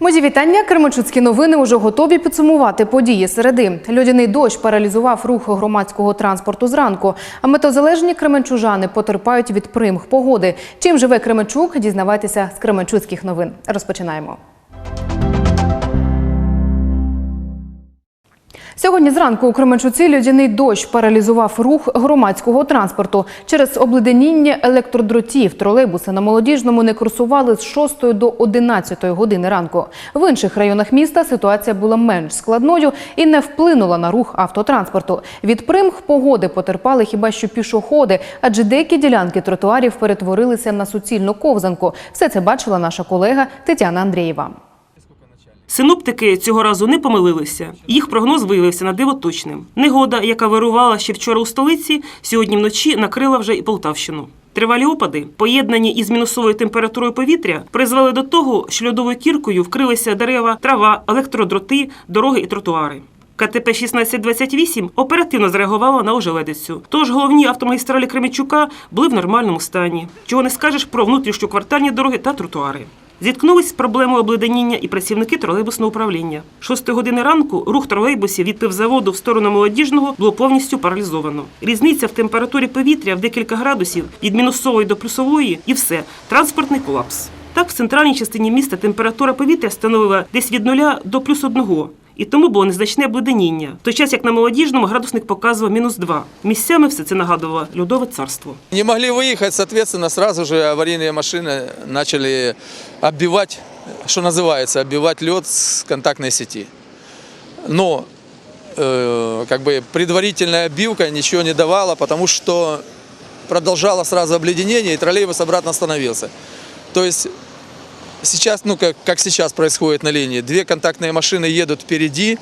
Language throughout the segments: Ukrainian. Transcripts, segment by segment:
Мої вітання. Кременчуцькі новини уже готові підсумувати події середи. Льодяний дощ паралізував рух громадського транспорту зранку. А метозалежні кременчужани потерпають від примх погоди. Чим живе Кременчук? Дізнавайтеся з Кременчуцьких новин. Розпочинаємо. Сьогодні зранку у Кременчуці льодяний дощ паралізував рух громадського транспорту. Через обледеніння електродротів тролейбуси на молодіжному не курсували з 6 до 11 години ранку. В інших районах міста ситуація була менш складною і не вплинула на рух автотранспорту. Від примх погоди потерпали хіба що пішоходи, адже деякі ділянки тротуарів перетворилися на суцільну ковзанку. Все це бачила наша колега Тетяна Андрієва. Синоптики цього разу не помилилися. Їх прогноз виявився на диво точним. Негода, яка вирувала ще вчора у столиці, сьогодні вночі накрила вже і Полтавщину. Тривалі опади, поєднані із мінусовою температурою повітря, призвели до того, що льодовою кіркою вкрилися дерева, трава, електродроти, дороги і тротуари. КТП 1628 оперативно зреагувала на ожеледицю. Тож головні автомагістралі Кременчука були в нормальному стані. Чого не скажеш про внутрішньоквартальні дороги та тротуари. Зіткнулись з проблемою обледеніння і працівники тролейбусного управління. Шостої години ранку рух тролейбусів від пивзаводу в сторону молодіжного було повністю паралізовано. Різниця в температурі повітря в декілька градусів від мінусової до плюсової і все транспортний колапс. Так, в центральній частині міста температура повітря становила десь від нуля до плюс одного. І тому було незначне обледеніння. В той час, як на молодіжному, градусник показував мінус два. Місцями все це нагадувало льодове царство. Не могли выехать, соответственно, сразу же аварийные машины начали оббивать, что называется, оббивать лед с контактной сети. Но э, как бы предварительная оббивка ничего не давала, потому что продолжало сразу обледенение, и троллейбус обратно остановился. То есть сейчас, ну как, как сейчас происходит на линии, две контактные машины едут впереди,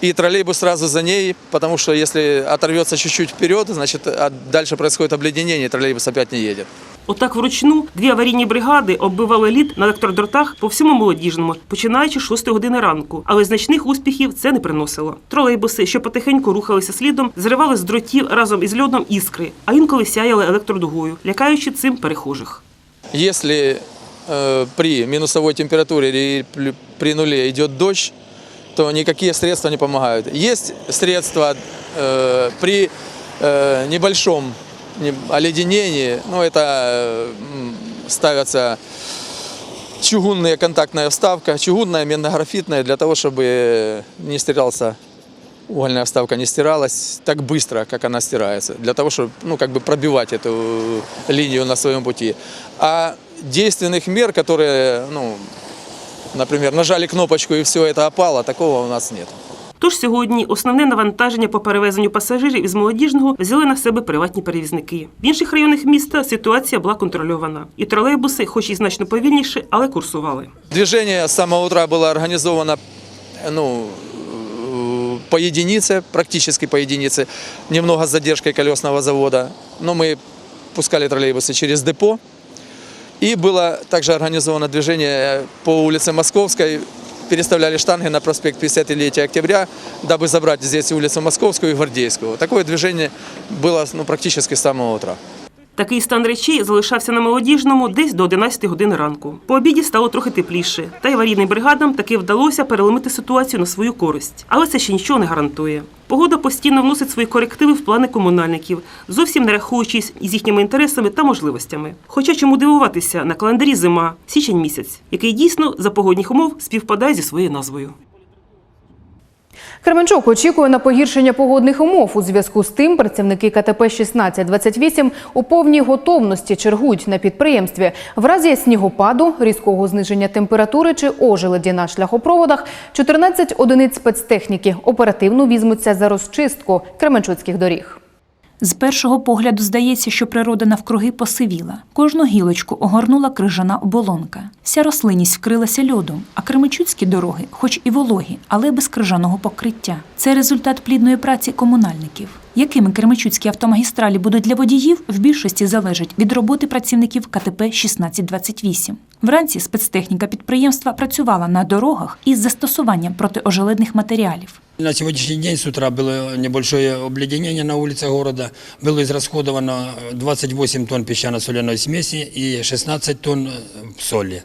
и троллейбус сразу за ней, потому что если оторвется чуть-чуть вперед, значит а дальше происходит обледенение, и троллейбус опять не едет. Отак вручну дві аварійні бригади оббивали лід на електродротах по всьому молодіжному, починаючи з 6 години ранку. Але значних успіхів це не приносило. Тролейбуси, що потихеньку рухалися слідом, зривали з дротів разом із льодом іскри, а інколи сяяли електродугою, лякаючи цим перехожих. Если э, при минусовой температуре или при нуле идет дождь, то никакие средства не помогают. Есть средства э, при э, небольшом не- оледенении, ну это э, ставятся чугунная контактная вставка, чугунная, минографитная, для того, чтобы не стирался угольная вставка не стиралась так быстро, как она стирается, для того, чтобы ну, как бы пробивать эту линию на своем пути. А действенных мер, которые, ну, например, нажали кнопочку и все это опало, такого у нас нет. Тож сьогодні основне навантаження по перевезенню пасажирів із молодіжного взяли на себе приватні перевізники. В інших районах міста ситуація була контрольована, і тролейбуси, хоч і значно повільніше, але курсували. Движение с самого утра было организовано ну, э, по единице, практически по единице, немного с задержкой колесного завода. Но мы пускали троллейбусы через депо. И было также организовано движение по улице Московской, переставляли штанги на проспект 50-летия октября, дабы забрать здесь улицу Московскую и Гвардейскую. Такое движение было ну, практически с самого утра. Такий стан речей залишався на молодіжному десь до 11 години ранку. По обіді стало трохи тепліше, та й аварійним бригадам таки вдалося переломити ситуацію на свою користь. Але це ще нічого не гарантує. Погода постійно вносить свої корективи в плани комунальників, зовсім не рахуючись із їхніми інтересами та можливостями. Хоча чому дивуватися на календарі зима, січень місяць, який дійсно за погодних умов співпадає зі своєю назвою. Кременчук очікує на погіршення погодних умов. У зв'язку з тим працівники КТП 1628 у повній готовності чергують на підприємстві. В разі снігопаду, різкого зниження температури чи ожеледі на шляхопроводах 14 одиниць спецтехніки оперативно візьмуться за розчистку кременчуцьких доріг. З першого погляду здається, що природа навкруги посивіла. Кожну гілочку огорнула крижана оболонка. Вся рослинність вкрилася льодом, а кременчуцькі дороги, хоч і вологі, але без крижаного покриття. Це результат плідної праці комунальників. Якими кременчуцькі автомагістралі будуть для водіїв, в більшості залежить від роботи працівників КТП 1628. Вранці спецтехніка підприємства працювала на дорогах із застосуванням протиожеледних матеріалів. На сегодняшний день с утра было небольшое обледенение на улице города. Было израсходовано 28 тонн песчано-соляной смеси и 16 тонн э, соли.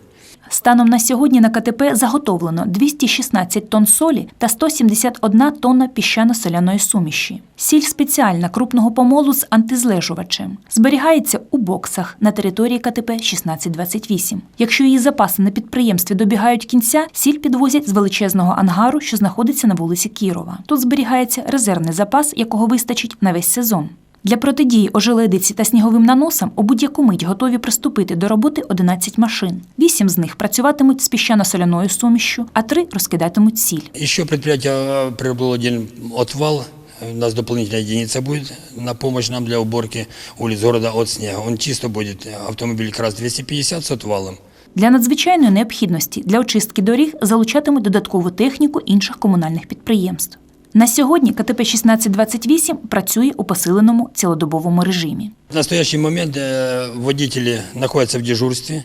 Станом на сьогодні на КТП заготовлено 216 тонн солі та 171 тонна піщано-соляної суміші. Сіль спеціальна крупного помолу з антизлежувачем. Зберігається у боксах на території КТП 1628. Якщо її запаси на підприємстві добігають кінця, сіль підвозять з величезного ангару, що знаходиться на вулиці Кірова. Тут зберігається резервний запас, якого вистачить на весь сезон. Для протидії ожеледиці та сніговим наносам у будь-яку мить готові приступити до роботи 11 машин. Вісім з них працюватимуть з піщано-соляною сумішшю, а три розкидатимуть сіль. Еще предприятие э, приобрело один отвал. У нас дополнительная единица будет на помощь нам для уборки улиц города от снега. Он чисто будет автомобиль КРАС 250 с отвалом. Для надзвичайної необхідності для очистки доріг залучатимуть додаткову техніку інших комунальних підприємств. На сьогодні КТП 1628 працює у посиленому цілодобовому режимі. В настоящий момент э, водители находятся в дежурстве.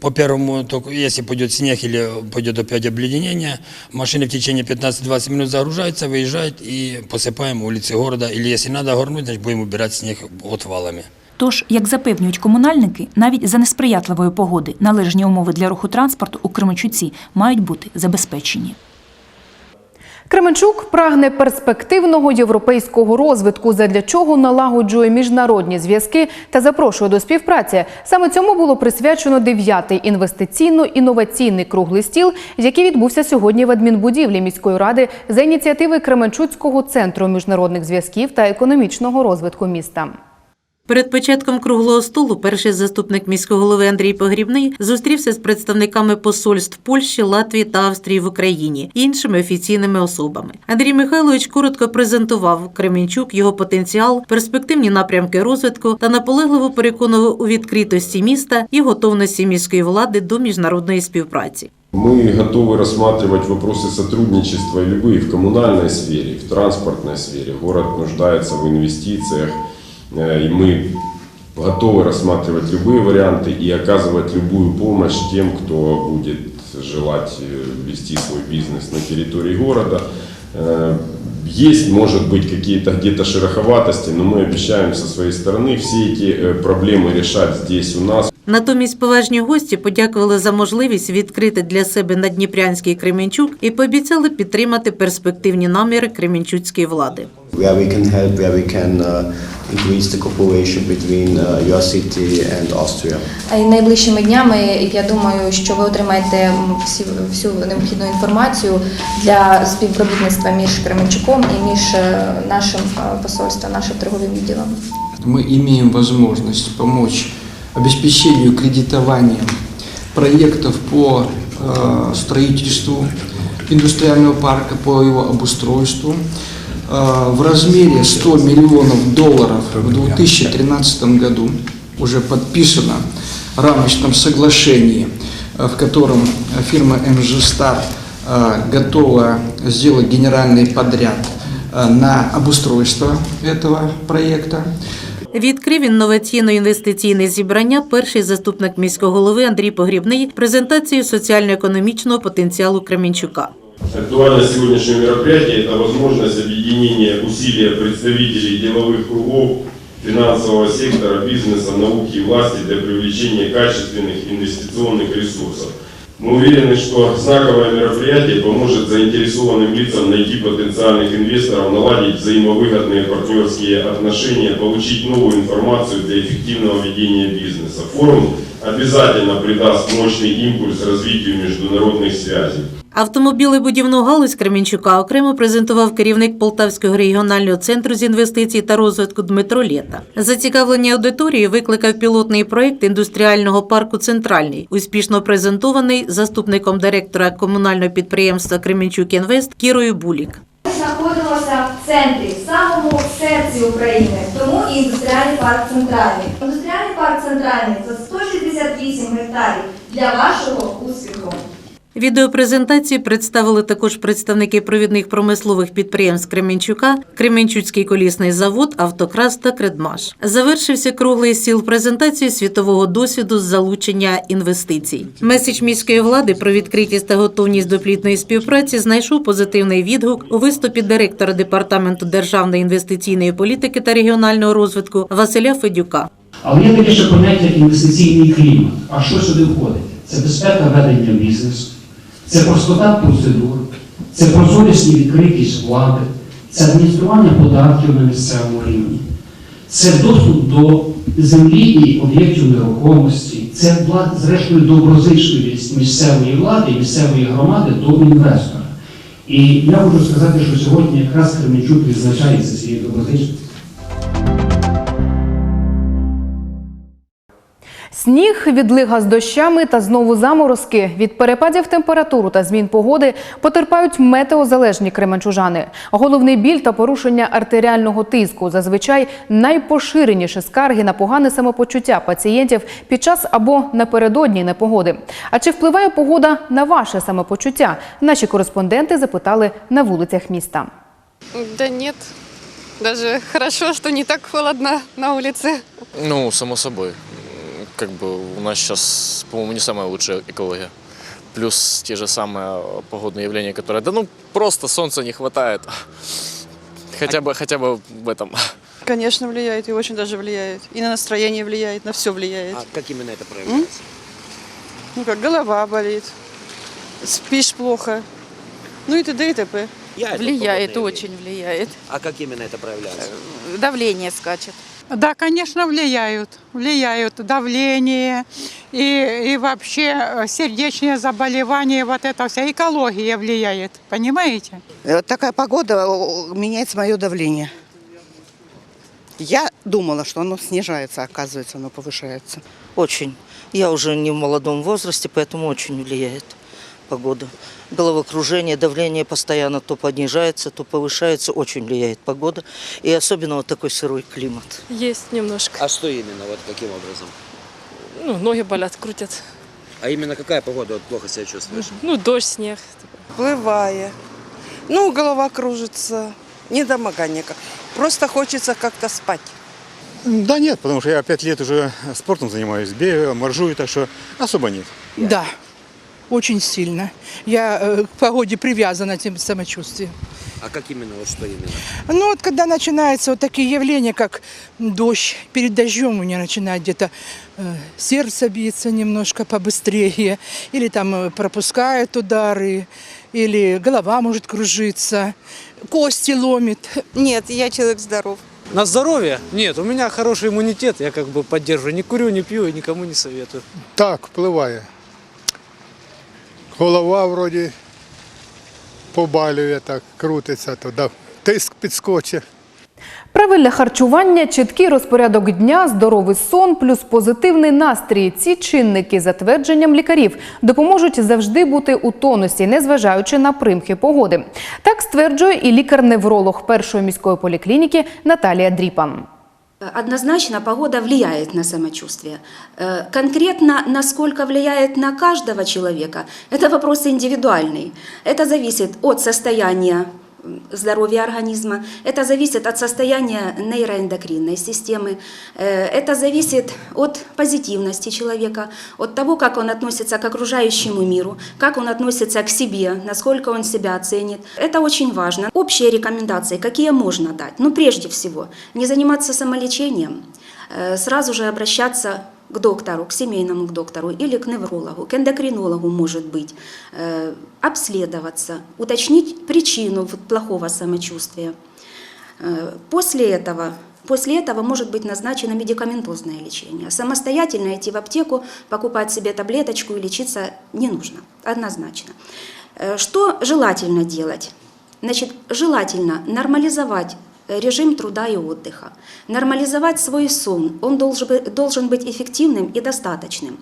По первому, только если пойдет снег или пойдет опять обледенение, машины в течение 15-20 минут загружаются, выезжают и посыпаем улицы города. Или если надо горнуть, значит будем убирать снег отвалами. Тож, як запевнюють комунальники, навіть за несприятливої погоди належні умови для руху транспорту у Кременчуці мають бути забезпечені. Кременчук прагне перспективного європейського розвитку, задля чого налагоджує міжнародні зв'язки та запрошує до співпраці. Саме цьому було присвячено дев'ятий інвестиційно-інноваційний круглий стіл, який відбувся сьогодні в адмінбудівлі міської ради за ініціативи Кременчуцького центру міжнародних зв'язків та економічного розвитку міста. Перед початком круглого столу перший заступник міського голови Андрій Погрібний зустрівся з представниками посольств Польщі, Латвії та Австрії в Україні і іншими офіційними особами. Андрій Михайлович коротко презентував Кременчук, його потенціал, перспективні напрямки розвитку та наполегливо переконував у відкритості міста і готовності міської влади до міжнародної співпраці. Мы готовы рассматривать вопросы сотрудничества любые в коммунальной сфере, в транспортной сфере. Город нуждается в инвестициях, э, и мы готовы рассматривать любые варианты и оказывать любую помощь тем, кто будет желать э, вести свой бизнес на территории города. Э, Есть, может быть, какие-то где-то шероховатости, но мы обещаем со своей стороны все эти э, проблемы решать здесь у нас, Натомість поважні гості подякували за можливість відкрити для себе надніпрянський Кременчук і пообіцяли підтримати перспективні наміри кременчуцької влади. where we can help, where we can uh, increase the cooperation between uh, your city and Austria. А й найближчими днями я думаю, що ви отримаєте всі, всю необхідну інформацію для співробітництва між Кременчуком і між е, нашим е, посольством, нашим торговим відділом. мы имеем возможность помочь обеспечению кредитования проектов по э, строительству индустриального парка, по его обустройству э, в размере 100 миллионов долларов в 2013 году уже подписано рамочном соглашении, э, в котором фирма Star э, готова сделать генеральный подряд на обустройство этого проекта. Відкрив інноваційно-інвестиційне зібрання перший заступник міського голови Андрій Погрібний презентацію соціально-економічного потенціалу Кременчука. Актуальность сегодняшнего мероприятия – это возможность объединения усилия представителей деловых кругов, финансового сектора, бизнеса, науки и власти для привлечения качественных инвестиционных ресурсов. Мы уверены, что знаковое мероприятие поможет заинтересованным лицам найти потенциальных инвесторов, наладить взаимовыгодные партнерские отношения, получить новую информацию для эффективного ведения бизнеса. Форум обязательно придаст мощный импульс развитию международных связей. Автомобілебудівну галузь Кременчука окремо презентував керівник Полтавського регіонального центру з інвестицій та розвитку Дмитро Лєта. Зацікавлення аудиторії викликав пілотний проєкт індустріального парку Центральний, успішно презентований заступником директора комунального підприємства Кременчук Інвест Кірою Булік. Знаходилося в центрі, в самому серці України, тому і індустріальний парк центральний. Індустріальний парк центральний це 168 гектарів для вашого успіху. Відеопрезентацію представили також представники провідних промислових підприємств Кременчука, Кременчуцький колісний завод, Автокрас та Кредмаш. Завершився круглий стіл презентації світового досвіду з залучення інвестицій. Меседж міської влади про відкритість та готовність до плідної співпраці знайшов позитивний відгук у виступі директора департаменту державної інвестиційної політики та регіонального розвитку Василя Федюка. Але є таке ще поняття інвестиційний клімат. А що сюди входить? це безпека ведення бізнесу, це простота процедур, це прозорість і відкритість влади, це адміністрування податків на місцевому рівні, це доступ до землі і об'єктів нерухомості, це зрештою доброзичливість місцевої влади місцевої громади до інвестора. І я можу сказати, що сьогодні якраз Кременчук відзначається цією доброзичливістю. Сніг, відлига з дощами та знову заморозки. Від перепадів температури та змін погоди потерпають метеозалежні кременчужани. Головний біль та порушення артеріального тиску зазвичай найпоширеніші скарги на погане самопочуття пацієнтів під час або напередодні непогоди. А чи впливає погода на ваше самопочуття? Наші кореспонденти запитали на вулицях міста. Да нет. Даже хорошо, что не так холодно на улице. Ну, само собой. М, Как бы у нас сейчас, по-моему, не самая лучшая экология. Плюс те же самые погодные явления, которые... Да ну, просто солнца не хватает. Хотя бы, хотя бы в этом. Конечно, влияет и очень даже влияет. И на настроение влияет, на все влияет. А как именно это проявляется? Ну как, голова болит, спишь плохо. Ну и т.д. и т.п. Я Влияет, очень влияет. А как именно это проявляется? Давление скачет. Да, конечно, влияют. Влияют давление и, и вообще э, сердечные заболевания, вот это вся экология влияет, понимаете? Вот такая погода меняет мое давление. Я думала, что оно снижается, оказывается, оно повышается. Очень. Я уже не в молодом возрасте, поэтому очень влияет погода. Головокружение, давление постоянно то понижается, то повышается. Очень влияет погода. И особенно вот такой сырой климат. Есть немножко. А что именно, вот каким образом? Ну, ноги болят, крутят. А именно какая погода вот плохо себя чувствуешь? Ну, дождь, снег. Впливає. Ну, голова кружится, недомогание. Просто хочется как-то спать. Да нет, потому что я пять лет уже спортом занимаюсь, бегаю, моржую, так что особо нет. Да, очень сильно. Я э, к погоде привязана тем самочувствием. А как именно, вот что именно? Ну вот когда начинаются вот такие явления, как дождь, перед дождем у меня начинает где-то э, сердце биться немножко побыстрее, или там э, пропускает удары, или голова может кружиться, кости ломит. Нет, я человек здоров. На здоровье? Нет, у меня хороший иммунитет, я как бы поддерживаю. Не курю, не пью и никому не советую. Так, впливає. Голова вроді побалює, так, крутиться, то да, тиск підскочить. Правильне харчування, чіткий розпорядок дня, здоровий сон плюс позитивний настрій. Ці чинники, за твердженням лікарів, допоможуть завжди бути у тонусі, незважаючи на примхи погоди. Так стверджує і лікар-невролог першої міської поліклініки Наталія Дріпан. Однозначно погода влияет на самочувствие. Э, Конкретно, насколько влияет на каждого человека, это вопрос индивидуальный. Это зависит от состояния м, здоровья организма, это зависит от состояния нейроэндокринной системы, э, это зависит от позитивности человека, от того, как он относится к окружающему миру, как он относится к себе, насколько он себя ценит. Это очень важно. Общие рекомендации, какие можно дать? Ну, прежде всего, не заниматься самолечением, э, сразу же обращаться к доктору, к семейному к доктору или к неврологу, к эндокринологу, может быть, э, обследоваться, уточнить причину плохого самочувствия. Э, После этого, после этого может быть назначено медикаментозное лечение. Самостоятельно идти в аптеку, покупать себе таблеточку и лечиться не нужно, однозначно. Э, Что желательно делать? Значит, желательно нормализовать режим труда и отдыха, нормализовать свой сон. Он должен быть, эффективным и достаточным.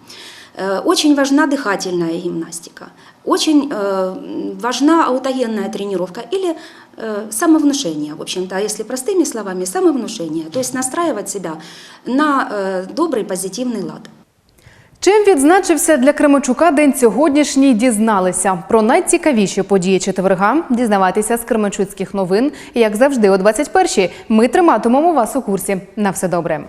Э, Очень важна дыхательная гимнастика, очень э, важна аутогенная тренировка или э, самовнушение, в общем-то, а если простыми словами, самовнушение, то есть настраивать себя на добрый позитивный лад. Чим відзначився для Кременчука день сьогоднішній, дізналися. Про найцікавіші події четверга дізнаватися з Кременчуцьких новин. Як завжди, о 21-й ми триматимемо вас у курсі. На все добре.